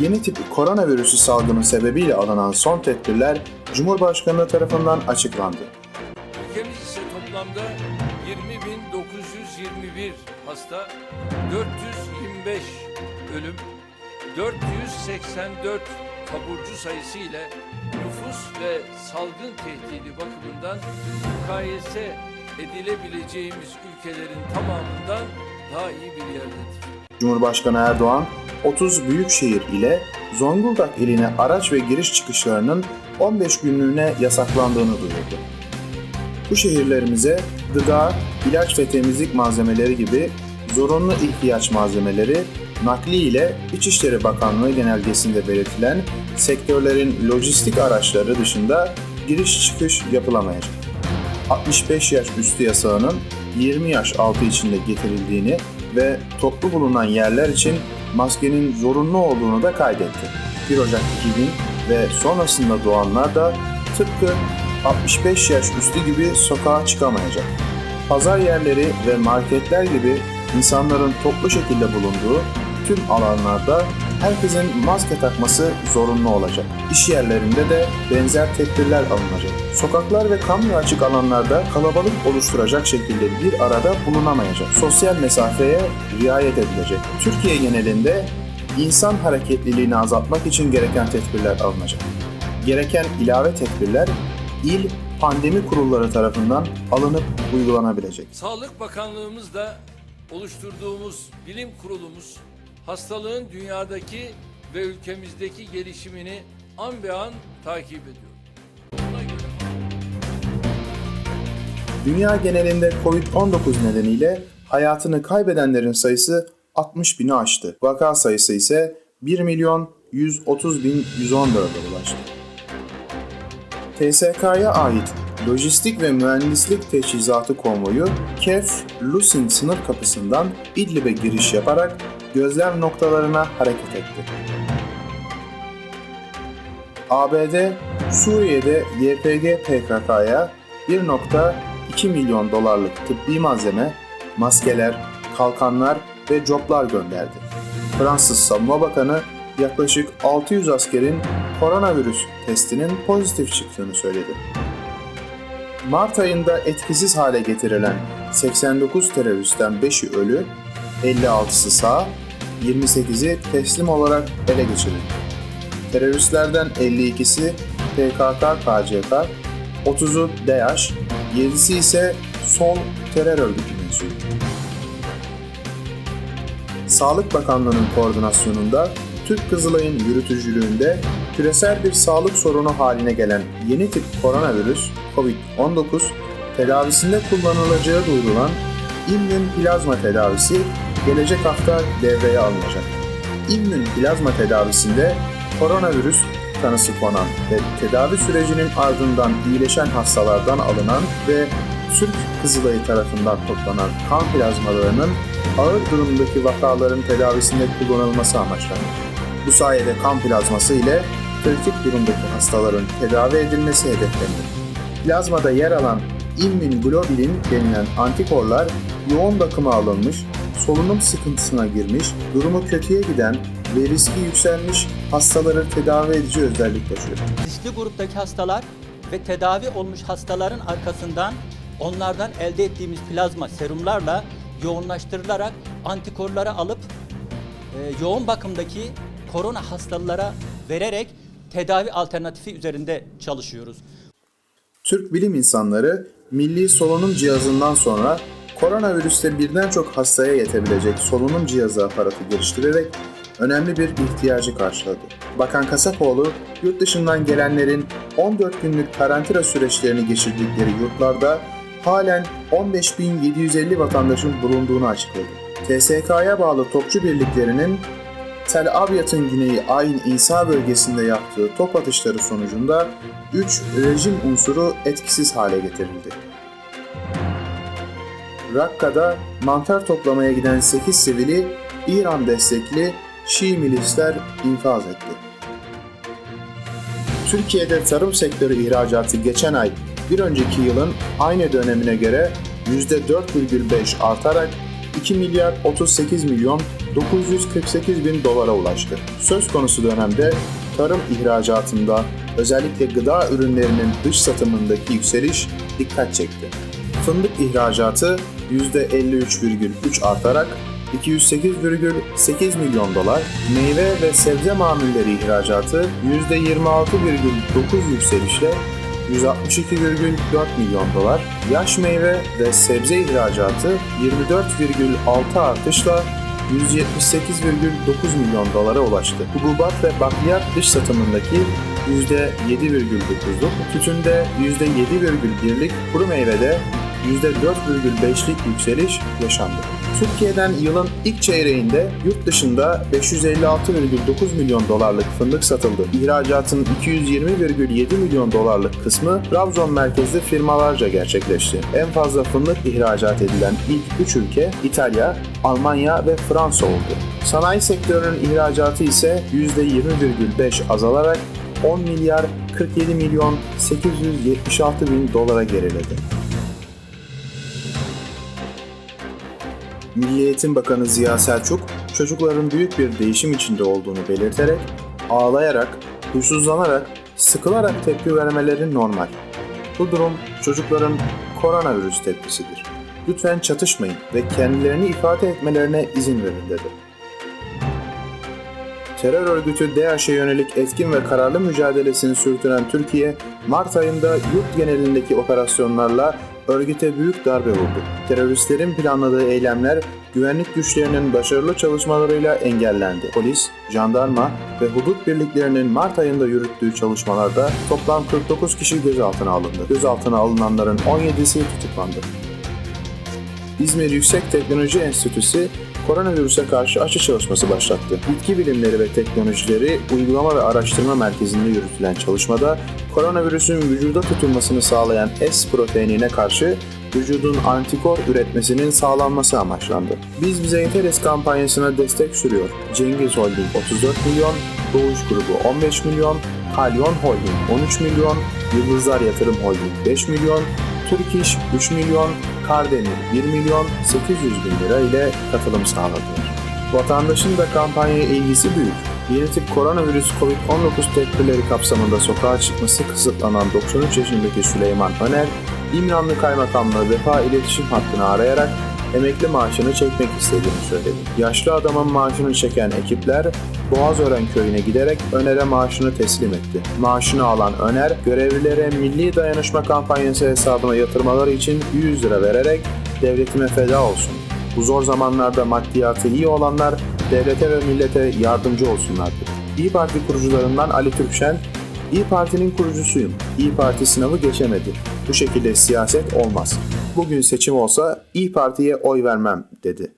Yeni tip koronavirüsü salgını sebebiyle alınan son tedbirler Cumhurbaşkanlığı tarafından açıklandı. Ülkemiz ise toplamda 20.921 hasta, 425 ölüm, 484 taburcu sayısı ile nüfus ve salgın tehdidi bakımından mukayese edilebileceğimiz ülkelerin tamamından daha iyi bir yerdedir. Cumhurbaşkanı Erdoğan 30 büyük şehir ile Zonguldak iline araç ve giriş çıkışlarının 15 günlüğüne yasaklandığını duyurdu. Bu şehirlerimize gıda, ilaç ve temizlik malzemeleri gibi zorunlu ihtiyaç malzemeleri nakli ile İçişleri Bakanlığı genelgesinde belirtilen sektörlerin lojistik araçları dışında giriş çıkış yapılamayacak. 65 yaş üstü yasağının 20 yaş altı içinde getirildiğini ve toplu bulunan yerler için maskenin zorunlu olduğunu da kaydetti. 1 Ocak 2000 ve sonrasında doğanlar da tıpkı 65 yaş üstü gibi sokağa çıkamayacak. Pazar yerleri ve marketler gibi insanların toplu şekilde bulunduğu tüm alanlarda herkesin maske takması zorunlu olacak. İş yerlerinde de benzer tedbirler alınacak. Sokaklar ve kamu açık alanlarda kalabalık oluşturacak şekilde bir arada bulunamayacak. Sosyal mesafeye riayet edilecek. Türkiye genelinde insan hareketliliğini azaltmak için gereken tedbirler alınacak. Gereken ilave tedbirler il pandemi kurulları tarafından alınıp uygulanabilecek. Sağlık Bakanlığımızla oluşturduğumuz bilim kurulumuz hastalığın dünyadaki ve ülkemizdeki gelişimini an be an takip ediyor. Dünya genelinde Covid-19 nedeniyle hayatını kaybedenlerin sayısı 60 bini aştı. Vaka sayısı ise 1 milyon 130 bin 114'e ulaştı. TSK'ya ait lojistik ve mühendislik teçhizatı konvoyu Kef Lusin sınır kapısından İdlib'e giriş yaparak gözlem noktalarına hareket etti. ABD, Suriye'de YPG PKK'ya 1.2 milyon dolarlık tıbbi malzeme, maskeler, kalkanlar ve coplar gönderdi. Fransız Savunma Bakanı yaklaşık 600 askerin koronavirüs testinin pozitif çıktığını söyledi. Mart ayında etkisiz hale getirilen 89 teröristten 5'i ölü, 56'sı sağ, 28'i teslim olarak ele geçirildi. Teröristlerden 52'si PKK-KCK, 30'u DAEŞ, 7'si ise sol terör örgütü mensubu. Sağlık Bakanlığı'nın koordinasyonunda Türk Kızılay'ın yürütücülüğünde küresel bir sağlık sorunu haline gelen yeni tip koronavirüs COVID-19 tedavisinde kullanılacağı duyurulan immün plazma tedavisi gelecek hafta devreye alınacak. İmmün plazma tedavisinde koronavirüs tanısı konan ve tedavi sürecinin ardından iyileşen hastalardan alınan ve Türk Kızılayı tarafından toplanan kan plazmalarının ağır durumdaki vakaların tedavisinde kullanılması amaçlanır. Bu sayede kan plazması ile kritik durumdaki hastaların tedavi edilmesi hedeflenir. Plazmada yer alan immunoglobulin denilen antikorlar yoğun bakıma alınmış, solunum sıkıntısına girmiş, durumu kötüye giden ve riski yükselmiş hastaları tedavi edici özellik taşıyor. riskli gruptaki hastalar ve tedavi olmuş hastaların arkasından onlardan elde ettiğimiz plazma serumlarla yoğunlaştırılarak antikorları alıp e, yoğun bakımdaki korona hastalara vererek tedavi alternatifi üzerinde çalışıyoruz. Türk bilim insanları milli solunum cihazından sonra koronavirüste birden çok hastaya yetebilecek solunum cihazı aparatı geliştirerek önemli bir ihtiyacı karşıladı. Bakan Kasapoğlu, yurt dışından gelenlerin 14 günlük karantina süreçlerini geçirdikleri yurtlarda halen 15.750 vatandaşın bulunduğunu açıkladı. TSK'ya bağlı topçu birliklerinin Tel Abyad'ın güneyi Ayn İsa bölgesinde yaptığı top atışları sonucunda 3 rejim unsuru etkisiz hale getirildi. Rakka'da mantar toplamaya giden 8 sivili İran destekli Şii milisler infaz etti. Türkiye'de tarım sektörü ihracatı geçen ay bir önceki yılın aynı dönemine göre %4,5 artarak 2 milyar 38 milyon 948 bin dolara ulaştı. Söz konusu dönemde tarım ihracatında özellikle gıda ürünlerinin dış satımındaki yükseliş dikkat çekti. Fındık ihracatı %53,3 artarak 208,8 milyon dolar, meyve ve sebze mamulleri ihracatı %26,9 yükselişle 162,4 milyon dolar, yaş meyve ve sebze ihracatı 24,6 artışla 178,9 milyon dolara ulaştı. Hububat ve bakliyat dış satımındaki %7,9'luk, tütünde %7,1'lik, kuru meyvede %4,5'lik yükseliş yaşandı. Türkiye'den yılın ilk çeyreğinde yurt dışında 556,9 milyon dolarlık fındık satıldı. İhracatın 220,7 milyon dolarlık kısmı Trabzon merkezli firmalarca gerçekleşti. En fazla fındık ihracat edilen ilk 3 ülke İtalya, Almanya ve Fransa oldu. Sanayi sektörünün ihracatı ise %20,5 azalarak 10 milyar 47 milyon 876 bin dolara geriledi. Milli Eğitim Bakanı Ziya Selçuk, çocukların büyük bir değişim içinde olduğunu belirterek, ağlayarak, huysuzlanarak, sıkılarak tepki vermeleri normal. Bu durum çocukların koronavirüs tepkisidir. Lütfen çatışmayın ve kendilerini ifade etmelerine izin verin dedi. Terör örgütü DAEŞ'e yönelik etkin ve kararlı mücadelesini sürdüren Türkiye, Mart ayında yurt genelindeki operasyonlarla örgüte büyük darbe vurdu. Teröristlerin planladığı eylemler güvenlik güçlerinin başarılı çalışmalarıyla engellendi. Polis, jandarma ve hudut birliklerinin Mart ayında yürüttüğü çalışmalarda toplam 49 kişi gözaltına alındı. Gözaltına alınanların 17'si tutuklandı. İzmir Yüksek Teknoloji Enstitüsü koronavirüse karşı aşı çalışması başlattı. Bitki Bilimleri ve Teknolojileri Uygulama ve Araştırma Merkezi'nde yürütülen çalışmada koronavirüsün vücuda tutulmasını sağlayan S proteinine karşı vücudun antikor üretmesinin sağlanması amaçlandı. Biz bize yeteriz kampanyasına destek sürüyor. Cengiz Holding 34 milyon, Doğuş Grubu 15 milyon, Kalyon Holding 13 milyon, Yıldızlar Yatırım Holding 5 milyon, Türk İş 3 milyon, Kardemir 1 milyon 800 bin lira ile katılım sağladılar. Vatandaşın da kampanyaya ilgisi büyük. Yeni tip koronavirüs COVID-19 tedbirleri kapsamında sokağa çıkması kısıtlanan 93 yaşındaki Süleyman Öner, İmranlı Kaymakamlığı Vefa İletişim Hattını arayarak emekli maaşını çekmek istediğini söyledi. Yaşlı adamın maaşını çeken ekipler Boğazören köyüne giderek Öner'e maaşını teslim etti. Maaşını alan Öner, görevlilere Milli Dayanışma Kampanyası hesabına yatırmaları için 100 lira vererek devletime feda olsun. Bu zor zamanlarda maddiyatı iyi olanlar devlete ve millete yardımcı olsunlar dedi. İyi Parti kurucularından Ali Türkşen, İyi Parti'nin kurucusuyum. İyi Parti sınavı geçemedi. Bu şekilde siyaset olmaz. Bugün seçim olsa İyi Parti'ye oy vermem dedi.